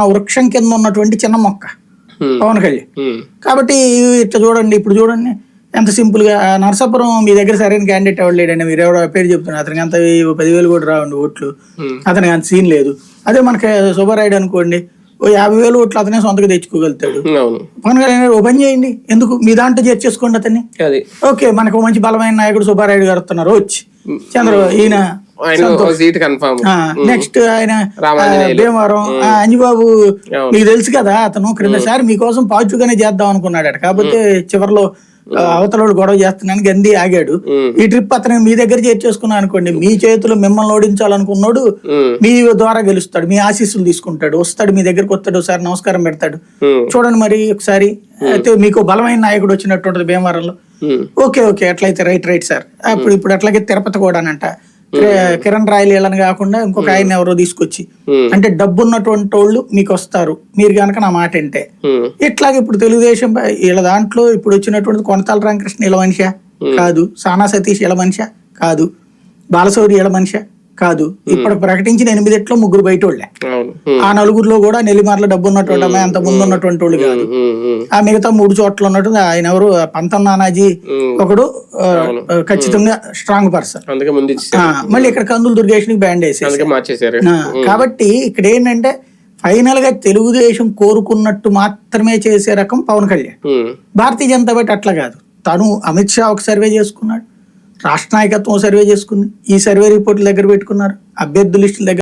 ఆ వృక్షం కింద ఉన్నటువంటి చిన్న మొక్క. పవన్ కళ్యాణ్. కాబట్టి ఇట్లా చూడండి ఇప్పుడు చూడండి ఎంత సింపుల్గా నరసాపురం మీ దగ్గర సరైన క్యాండిడేట్ ఎవరు లేడండి మీరు ఎవరో పేరు చెప్తున్నారు అతనికి అంత పదివేలు కూడా రావండి ఓట్లు. అతనికి అంత సీన్ లేదు. అదే మనకి సుబ్బారాయుడు అనుకోండి ఓ యాభై వేలు ఓట్లు అతనే సొంతగా తెచ్చుకోగలుగుతాడు. పవన్ కళ్యాణ్ గారు ఓ పని చేయండి. ఎందుకు? మీ దాంట్లో చేర్చేసుకోండి అతన్ని. అది. ఓకే మనకు మంచి బలమైన నాయకుడు సుబ్బారాయుడు గారు వస్తున్నారు. వచ్చి చంద్ర ఈయన సీట్ నెక్స్ట్ ఆయన భీమవరం ఆ, అంజిబాబు. మీకు తెలుసు కదా అతను క్రిందసారి మీకోసం పాజిటివ్ గానే చేద్దాం అనుకున్నాడు కాకపోతే చివరిలో ఆ, అవతల వాళ్ళు గొడవ చేస్తున్నాను గంది ఆగాడు. ఈ ట్రిప్ అతను మీ దగ్గర చేర్చేసుకున్నా అనుకోండి. మీ చేతిలో మిమ్మల్ని ఓడించాలనుకున్నాడు మీ ద్వారా గెలుస్తాడు మీ ఆశీస్సులు తీసుకుంటాడు. వస్తాడు మీ దగ్గరకు వస్తాడు సార్ నమస్కారం పెడతాడు. చూడండి మరి ఒకసారి. అయితే మీకు బలమైన నాయకుడు వచ్చినట్టు ఉంటుంది భీమవరంలో. ఓకే ఓకే అట్లయితే రైట్ రైట్ సార్. అప్పుడు ఇప్పుడు అట్లాగే తిరుపతి కూడానంట. కిరణ్ రాయలు వీళ్ళని కాకుండా ఇంకొక ఆయన ఎవరో తీసుకొచ్చి అంటే డబ్బు ఉన్నటువంటి వాళ్ళు మీకు వస్తారు మీరు కనుక నా మాట ఉమ్, ఇట్లాగే ఇప్పుడు తెలుగుదేశం వీళ్ళ దాంట్లో ఇప్పుడు వచ్చినటువంటి కొనతాల రామకృష్ణ ఇలా మనిషా కాదు. సానా సతీష్ ఇలా మనిషా కాదు. బాలశౌరి ఇలా మనిషా కాదు. ఇప్పుడు ప్రకటించిన ఎనిమిదిట్లో ముగ్గురు బయట వాళ్ళే ఆ నలుగురులో కూడా నెల్లిమార్ల డబ్బు ఉన్నటువంటి అమ్మాయి అంత ముందు ఉన్నటువంటి వాళ్ళు కాదు. ఆ మిగతా మూడు చోట్ల ఉన్నట్టు ఆయన ఎవరు? పంతం నానాజీ. ఒకడు ఖచ్చితంగా స్ట్రాంగ్ పర్సన్. మళ్ళీ ఇక్కడ కందులు దుర్గేష్కి బ్యాండ్ వేసేసి అందుకే మార్చేశారు ఆ, కాబట్టి ఇక్కడ ఏంటంటే ఫైనల్గా తెలుగుదేశం కోరుకున్నట్టు మాత్రమే చేసే రకం పవన్ కళ్యాణ్. భారతీయ జనతా పార్టీ అట్లా కాదు. తను అమిత్ షా ఒక సర్వే చేసుకున్నాడు. రాష్ట్ర నాయకత్వం సర్వే చేసుకుంది. ఈ సర్వే రిపోర్టుల దగ్గర పెట్టుకున్నారు. అభ్యర్థి లిస్టుల దగ్గర